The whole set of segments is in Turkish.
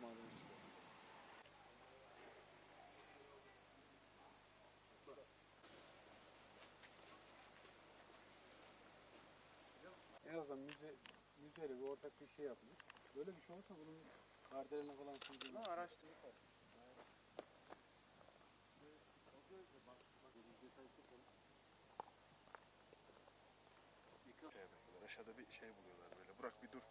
Bismillahirrahmanirrahim. En azından müze, müzeyle bir ortak bir şey yapmış. Böyle bir şey olursa bunun kardelerine falan sürdürülür. Ha araştırdık. Şey aşağıda bir şey buluyorlar böyle. Bırak bir dur.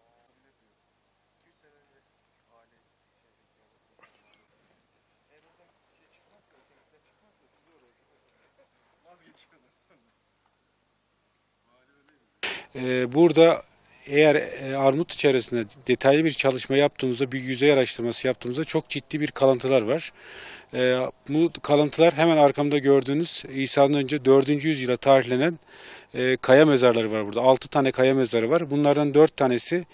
Burada eğer e, armut içerisinde detaylı bir çalışma yaptığımızda, bir yüzey araştırması yaptığımızda çok ciddi bir kalıntılar var. Ee, bu kalıntılar hemen arkamda gördüğünüz İsa'dan önce 4. yüzyıla tarihlenen e, kaya mezarları var burada. 6 tane kaya mezarı var. Bunlardan 4 tanesi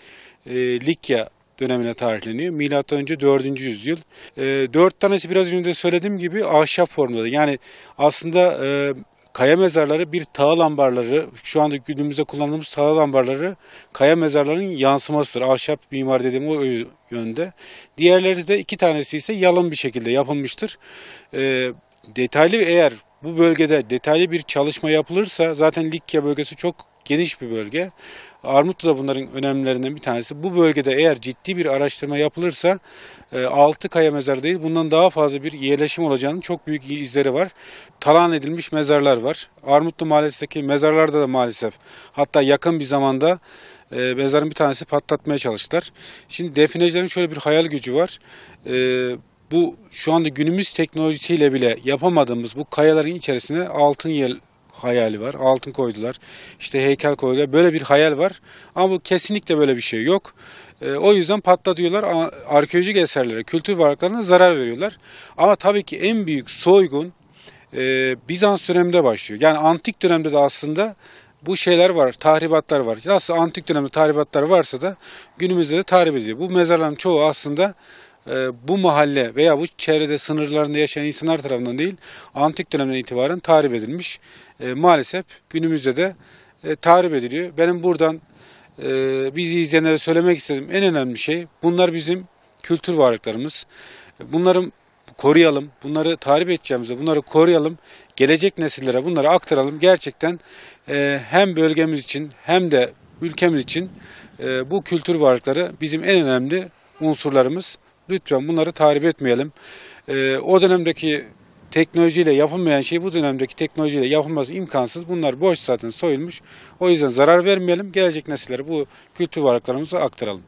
e, Likya dönemine tarihleniyor. Milattan önce 4. yüzyıl. E, 4 tanesi biraz önce de söylediğim gibi ahşap formunda. Yani aslında kaya mezarları bir tahıl ambarları, şu anda günümüzde kullandığımız tahıl ambarları kaya mezarlarının yansımasıdır. Ahşap mimar dediğim o yönde. Diğerleri de iki tanesi ise yalın bir şekilde yapılmıştır. Ee, detaylı eğer bu bölgede detaylı bir çalışma yapılırsa zaten Likya bölgesi çok geniş bir bölge. Armutlu da bunların önemlilerinden bir tanesi. Bu bölgede eğer ciddi bir araştırma yapılırsa e, altı kaya mezarı değil bundan daha fazla bir yerleşim olacağının çok büyük izleri var. Talan edilmiş mezarlar var. Armutlu Mahallesi'ndeki mezarlarda da maalesef hatta yakın bir zamanda e, mezarın bir tanesi patlatmaya çalıştılar. Şimdi definecilerin şöyle bir hayal gücü var. E, bu şu anda günümüz teknolojisiyle bile yapamadığımız bu kayaların içerisine altın yel hayali var. Altın koydular. İşte heykel koydular. Böyle bir hayal var. Ama bu kesinlikle böyle bir şey yok. E, o yüzden patlatıyorlar. Arkeolojik eserlere, kültür varlıklarına zarar veriyorlar. Ama tabii ki en büyük soygun e, Bizans döneminde başlıyor. Yani antik dönemde de aslında bu şeyler var, tahribatlar var. Nasıl antik dönemde tahribatlar varsa da günümüzde de tahrip ediliyor. Bu mezarların çoğu aslında bu mahalle veya bu çevrede sınırlarında yaşayan insanlar tarafından değil, antik dönemden itibaren tahrip edilmiş. E, maalesef günümüzde de e, tahrip ediliyor. Benim buradan e, bizi izleyenlere söylemek istediğim en önemli şey, bunlar bizim kültür varlıklarımız. Bunların koruyalım, bunları tahrip edeceğimizde bunları koruyalım, gelecek nesillere bunları aktaralım. Gerçekten e, hem bölgemiz için hem de ülkemiz için bu kültür varlıkları bizim en önemli unsurlarımız. Lütfen bunları tahrip etmeyelim. E, o dönemdeki teknolojiyle yapılmayan şey bu dönemdeki teknolojiyle yapılması imkansız. Bunlar boş zaten soyulmuş. O yüzden zarar vermeyelim. Gelecek nesillere bu kültür varlıklarımızı aktaralım.